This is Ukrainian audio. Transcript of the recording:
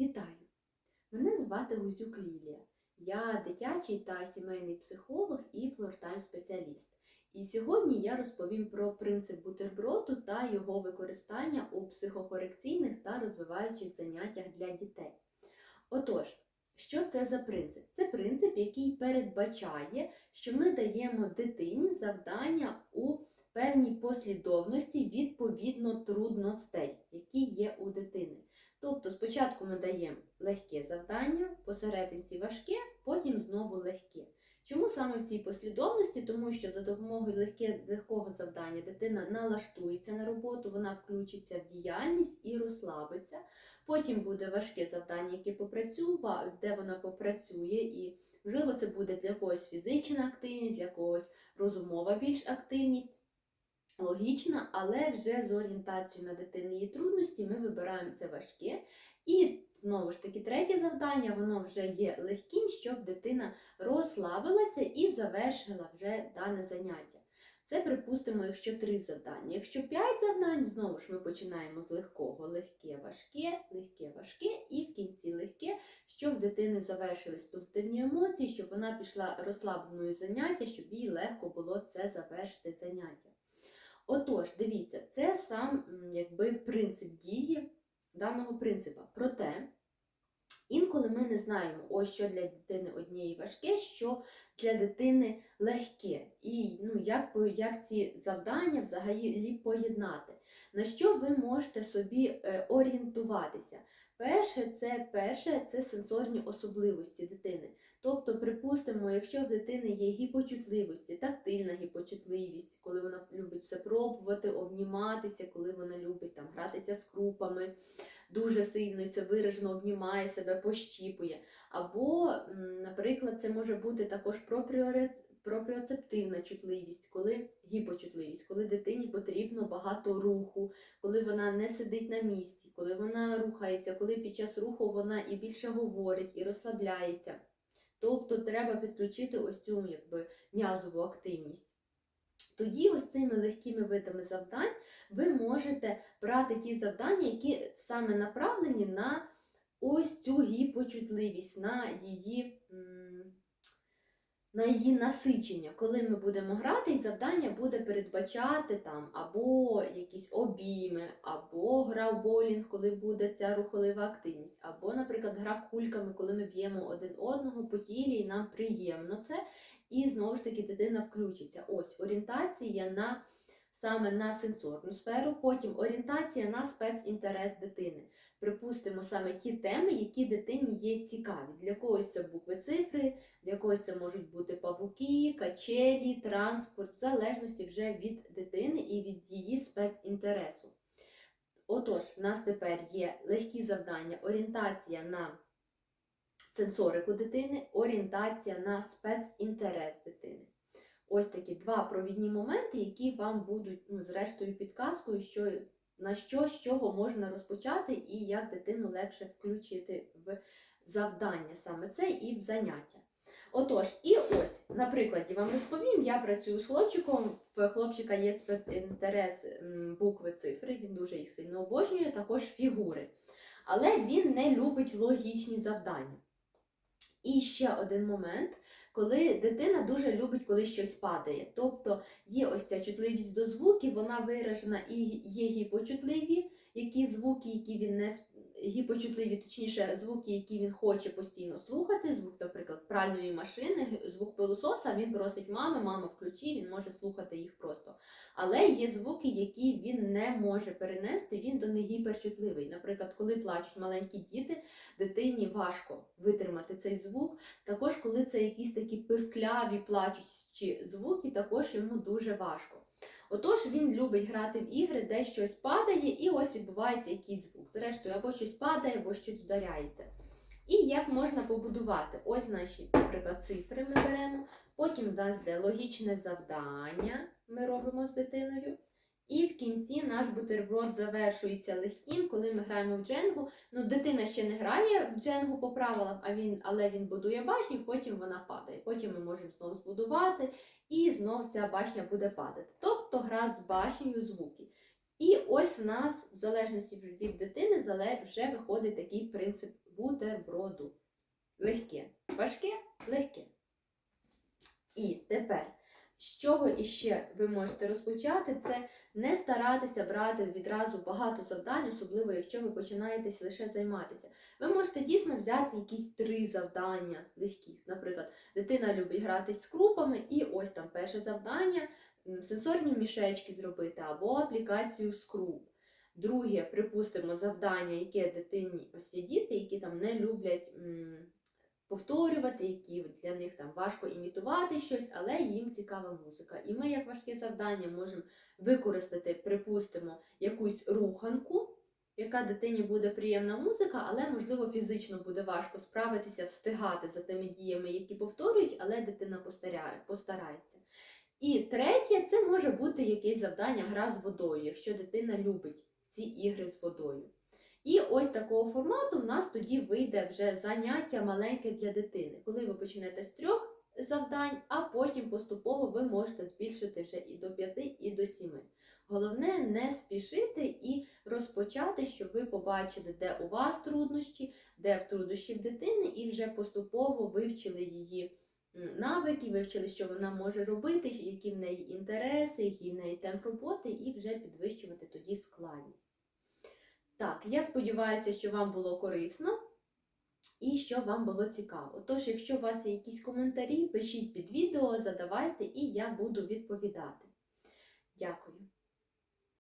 Вітаю! Мене звати Гузюк Лілія. Я дитячий та сімейний психолог і флортайм спеціаліст. І сьогодні я розповім про принцип бутерброду та його використання у психокорекційних та розвиваючих заняттях для дітей. Отож, що це за принцип? Це принцип, який передбачає, що ми даємо дитині завдання у певній послідовності відповідно трудностей, які є у дитини. Тобто спочатку ми даємо легке завдання, посерединці важке, потім знову легке. Чому саме в цій послідовності? Тому що за допомогою легке, легкого завдання дитина налаштується на роботу, вона включиться в діяльність і розслабиться. Потім буде важке завдання, яке попрацює, де вона попрацює, і можливо це буде для когось фізична активність, для когось розумова більш активність. Логічна, але вже з орієнтацією на дитини і трудності ми вибираємо це важке. І знову ж таки, третє завдання, воно вже є легким, щоб дитина розслабилася і завершила вже дане заняття. Це, припустимо, якщо три завдання. Якщо п'ять завдань, знову ж ми починаємо з легкого, легке, важке, легке, важке, і в кінці легке, щоб в дитини завершились позитивні емоції, щоб вона пішла розслабленою заняття, щоб їй легко було це завершити заняття. Отож, дивіться, це сам якби принцип дії даного принципа. Проте, інколи ми не знаємо, ось що для дитини однієї важке, що для дитини легке. І ну, як, як ці завдання взагалі поєднати. На що ви можете собі е, орієнтуватися? Перше, це перше, це сенсорні особливості дитини. Тобто, припустимо, якщо в дитини є гіпочутливості, тактильна гіпочутливість, коли вона любить все пробувати, обніматися, коли вона любить там гратися з крупами, дуже сильно це виражено обнімає себе, пощіпує. Або, наприклад, це може бути також пропріоцептивна чутливість, коли гіпочутливість, коли дитині потрібно багато руху, коли вона не сидить на місці, коли вона рухається, коли під час руху вона і більше говорить, і розслабляється. Тобто треба підключити ось цю якби, м'язову активність. Тоді ось цими легкими видами завдань ви можете брати ті завдання, які саме направлені на ось цю гіпочутливість, на її, на її насичення. Коли ми будемо грати, і завдання буде передбачати там або якісь обійми, або гра в боулінг, коли буде ця рухолива активність, або, наприклад, гра кульками, коли ми б'ємо один одного по тілі, і нам приємно це. І знову ж таки дитина включиться. Ось орієнтація на саме на сенсорну сферу, потім орієнтація на спецінтерес дитини. Припустимо саме ті теми, які дитині є цікаві. Для когось це букви цифри, для когось це можуть бути павуки, качелі, транспорт, в залежності вже від дитини і від її спецінтересу. Отож, в нас тепер є легкі завдання, орієнтація на сенсорику дитини, орієнтація на спецінтерес дитини. Ось такі два провідні моменти, які вам будуть ну, зрештою підказкою, що, на що з чого можна розпочати і як дитину легше включити в завдання саме це і в заняття. Отож, і ось, на прикладі вам розповім, я працюю з хлопчиком. В хлопчика є спецінтерес букви цифри, він дуже їх сильно обожнює, також фігури. Але він не любить логічні завдання. І ще один момент, коли дитина дуже любить, коли щось падає. Тобто є ось ця чутливість до звуків, вона виражена і є гіпочутливі, які звуки, які він не с- гіпочутливі, точніше, звуки, які він хоче постійно слухати. Звук, наприклад, пральної машини, звук пилососа, він просить мами, мама включи, він може слухати їх просто. Але є звуки, які він не може перенести, він до них гіперчутливий. Наприклад, коли плачуть маленькі діти, дитині важко витримати цей звук. Також, коли це якісь такі пискляві плачучі звуки, також йому дуже важко. Отож, він любить грати в ігри, де щось падає, і ось відбувається якийсь звук. Зрештою, або щось падає, або щось вдаряється. І як можна побудувати? Ось наші, наприклад, цифри ми беремо, потім в нас де логічне завдання ми робимо з дитиною. І в кінці наш бутерброд завершується легким, коли ми граємо в дженгу. Ну, дитина ще не грає в дженгу по правилам, а він, але він будує башню, потім вона падає. Потім ми можемо знову збудувати, і знов ця башня буде падати. Тобто гра з башнею звуки. І ось в нас, в залежності від дитини, вже виходить такий принцип бутерброду. Легке, важке, легке. І тепер, з чого іще ви можете розпочати, це не старатися брати відразу багато завдань, особливо якщо ви починаєтесь лише займатися. Ви можете дійсно взяти якісь три завдання легких. Наприклад, дитина любить гратись з крупами, і ось там перше завдання сенсорні мішечки зробити або аплікацію з круп. Друге, припустимо, завдання, яке дитині ось є діти, які там не люблять повторювати, які для них там важко імітувати щось, але їм цікава музика. І ми, як важке завдання, можемо використати, припустимо, якусь руханку, яка дитині буде приємна музика, але можливо фізично буде важко справитися, встигати за тими діями, які повторюють, але дитина постарається. І третє, це може бути якесь завдання гра з водою, якщо дитина любить ці ігри з водою. І ось такого формату в нас тоді вийде вже заняття маленьке для дитини, коли ви почнете з трьох завдань, а потім поступово ви можете збільшити вже і до п'яти, і до сіми. Головне не спішити і розпочати, щоб ви побачили, де у вас труднощі, де в труднощі в дитини, і вже поступово вивчили її навики, вивчили, що вона може робити, які в неї інтереси, який в неї темп роботи, і вже підвищувати тоді складність. Так, я сподіваюся, що вам було корисно і що вам було цікаво. Тож, якщо у вас є якісь коментарі, пишіть під відео, задавайте, і я буду відповідати. Дякую.